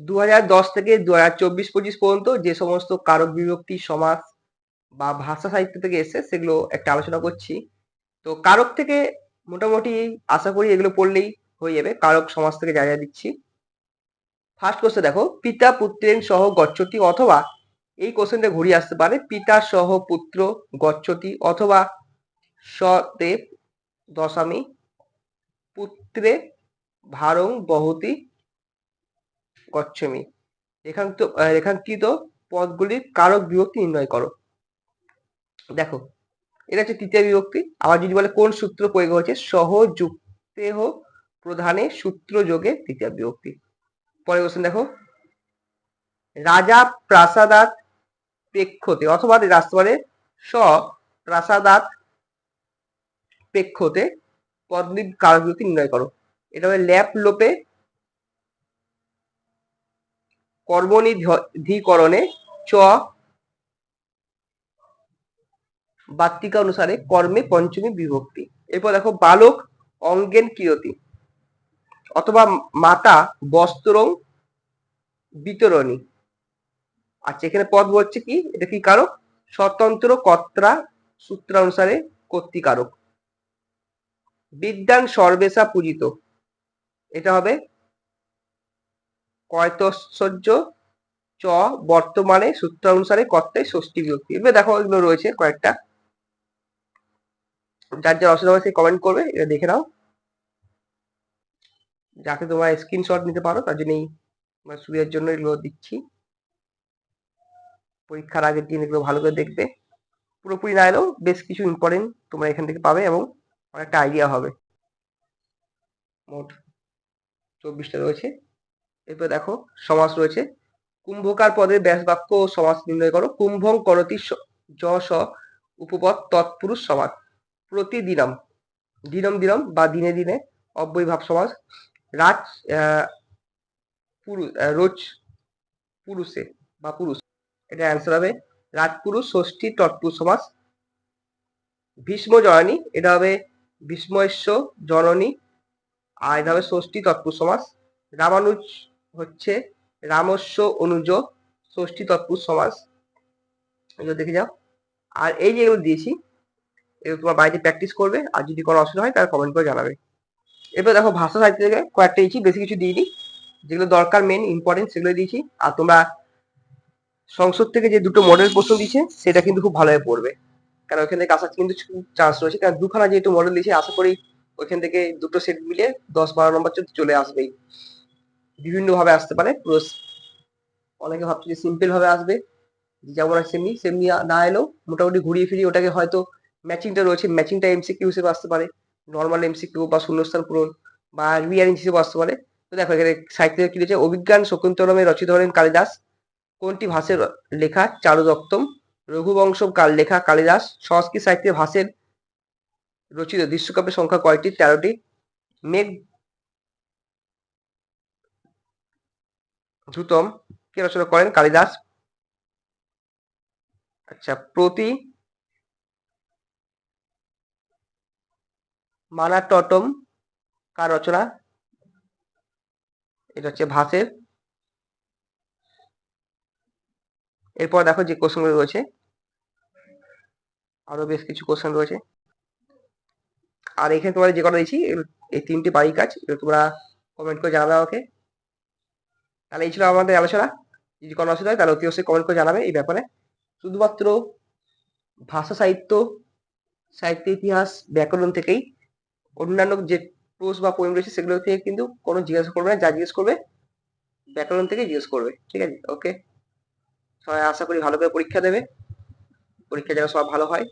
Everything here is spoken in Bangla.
দু থেকে দু হাজার চব্বিশ পঁচিশ পর্যন্ত যে সমস্ত কারক বিভক্তি, সমাস বা ভাষা সাহিত্য থেকে এসে সেগুলো একটা আলোচনা করছি। তো কারক থেকে মোটামুটি আশা করি এগুলো পড়লেই হয়ে যাবে। কারক সমাজ থেকে যা দিচ্ছি। ফার্স্ট কোশ্চেন দেখো, পিতা, পুত্রেন সহ গচ্ছতি অথবা এই কোশ্চেনটা ঘুরিয়ে আসতে পারে। পিতা, সহ, পুত্র গচ্ছতি অথবা সদেব দশামি, পুত্রে, ভারং, বহতি গচ্ছমি রেখাঙ্কিত রেখাঙ্কিত পদগুলির কারক বিভক্তি নির্ণয় করো। দেখো, এটা হচ্ছে তৃতীয় বিভক্তি। আবার যদি বলে কোন সূত্র প্রয়োগ হয়েছে সহ যুক্তেহ প্রধানে সূত্র যোগে তৃতীয় বিভক্তি। পরে কোশ্চেন দেখো। রাজা প্রাসাদাত প্রেক্ষতে, অথবা আসতে পারে স প্রাসাদাত প্রেক্ষতে পদলিপ কারক বিভক্তি নির্ণয় করো। এটা হবে ল্যাপ লোপে কর্মনিধিকরণে চ বাত্তিকা অনুসারে কর্মে পঞ্চমী বিভক্তি। এরপর দেখো, বালক অঙ্গেন কিয়তি অথবা মাতা বস্ত্রং বিতরণী। আচ্ছা এখানে পদ বলছে কি? এটা কি কারক? স্বতন্ত্র কর্তা সূত্রানুসারে কর্তৃকারক। বিদ্যান সর্বেশা পূজিত। এটা হবে কয়তশ্বর্য চ বর্তমানে সূত্র অনুসারে কর্তায় ষষ্ঠী বিভক্তি। এবার দেখো এগুলো রয়েছে কয়েকটা। যার যার অসুবিধা হয় সে কমেন্ট করবে, এটা দেখে নাও। যাতে তোমরা স্ক্রিনশট নিতে পারো, তার জন্যই তোমার সুবিধার জন্য এগুলো দিচ্ছি। পরীক্ষার আগের দিন এগুলো ভালো করে দেখবে। পুরোপুরি না এলেও বেশ কিছু ইম্পর্টেন্ট তোমরা এখান থেকে পাবে এবং অনেকটা আইডিয়া হবে। মোট চব্বিশটা রয়েছে। এরপর দেখো, সমাস রয়েছে। কুম্ভকার পদের ব্যাস বাক্য ও সমাস নির্ণয় করো। কুম্ভং করতি স- য স, উপপদ তৎপুরুষ সমাস প্রতিদিনম দিনম। দিনম বা দিনে দিনে অব্যয় ভাব সমাস। রাজ পুরুষ রোজ, পুরুষে বা পুরুষ। এটা অ্যান্সার হবে রাজপুরুষ ষষ্ঠী তৎপুরুষ সমাস। ভীষ্ম, জননী, এটা হবে ভীষ্মস্য জননী, আর এটা হবে ষষ্ঠী তৎপুরুষ সমাস। রামানুজ হচ্ছে রামস্য অনুজ ষষ্ঠী তৎপুরুষ সমাস। দেখে যাও। আর এই যেগুলো দিয়েছি, এগুলো তোমার বাড়িতে প্র্যাকটিস করবে, আর যদি কোনো অসুবিধা হয় তাহলে কমেন্ট করে জানাবে। এরপর দেখো ভাষা সাহিত্য থেকে কয়েকটা দিয়েছি, বেশি কিছু দিইনি। যেগুলো দরকার মেন ইম্পর্টেন্ট সেগুলো দিয়েছি। আর তোমরা সংসদ থেকে যে দুটো মডেল প্রশ্ন দিয়েছে, সেটা কিন্তু খুব ভালোভাবে পড়বে। কারণ ওইখান থেকে আসার কিন্তু চান্স রয়েছে। কারণ দুখানা যেহেতু মডেল দিয়েছে, আশা করি ওইখান থেকে দুটো সেট মিলে দশ বারো নম্বর চলে আসবেই। বিভিন্ন ভাবে আসতে পারে, পুরো অনেকে ভাবছে যে সিম্পল ভাবে আসবে যেমন সেমনি সেমনি না এলেও মোটামুটি ঘুরিয়ে ফিরিয়ে ওটাকে হয়তো ম্যাচিংটা রয়েছে ম্যাচিংটা এমসিকিউ হিসেবে আসতে পারে নর্মাল এমসিকিউ বা শূন্যস্থান পূরণ বা রিয়ারেঞ্জ হিসেবে আসতে পারে। তো দেখো এখানে সাহিত্য কি রয়েছে, অভিজ্ঞান শকুন্তলমে রচিত হলেন কালিদাস, কোনটি ভাষের লেখা, চারুদত্তম, রঘুবংশম কাল লেখা, কালিদাস, সংস্কৃত সাহিত্যে ভাষের রচিত দৃশ্যকাব্যের সংখ্যা কয়টি, তেরোটি, মেঘ ধুতম কে রচনা করেন? কালিদাস। আচ্ছা প্রতি মানাটটম কার রচনা? এটা হচ্ছে ভাষের এরপর দেখো যে কোশ্চেনগুলো রয়েছে। আরও বেশ কিছু কোশ্চেন রয়েছে। আর এখানে তোমার যে কটা দিয়েছি, এই তিনটি বাড়ি কাজ তোমরা কমেন্ট করে জানাবে আমাকে। তাহলে এই ছিল আমাদের আলোচনা। যদি কোনো অসুবিধা হয় তাহলে অতি অবশ্যই কমেন্ট করে জানাবে এই ব্যাপারে। শুধুমাত্র ভাষা, সাহিত্য সাহিত্য ইতিহাস, ব্যাকরণ থেকেই অন্যান্য যে প্রোস বা পোয়েম রয়েছে সেগুলো থেকে কিন্তু কোনো জিজ্ঞাসা করবে না, যা জিজ্ঞেস করবে ব্যাকরণ থেকে জিজ্ঞেস করবে, ঠিক আছে? ওকে সবাই আশা করি ভালো করে পরীক্ষা দেবে। পরীক্ষা যেন সব ভালো হয়।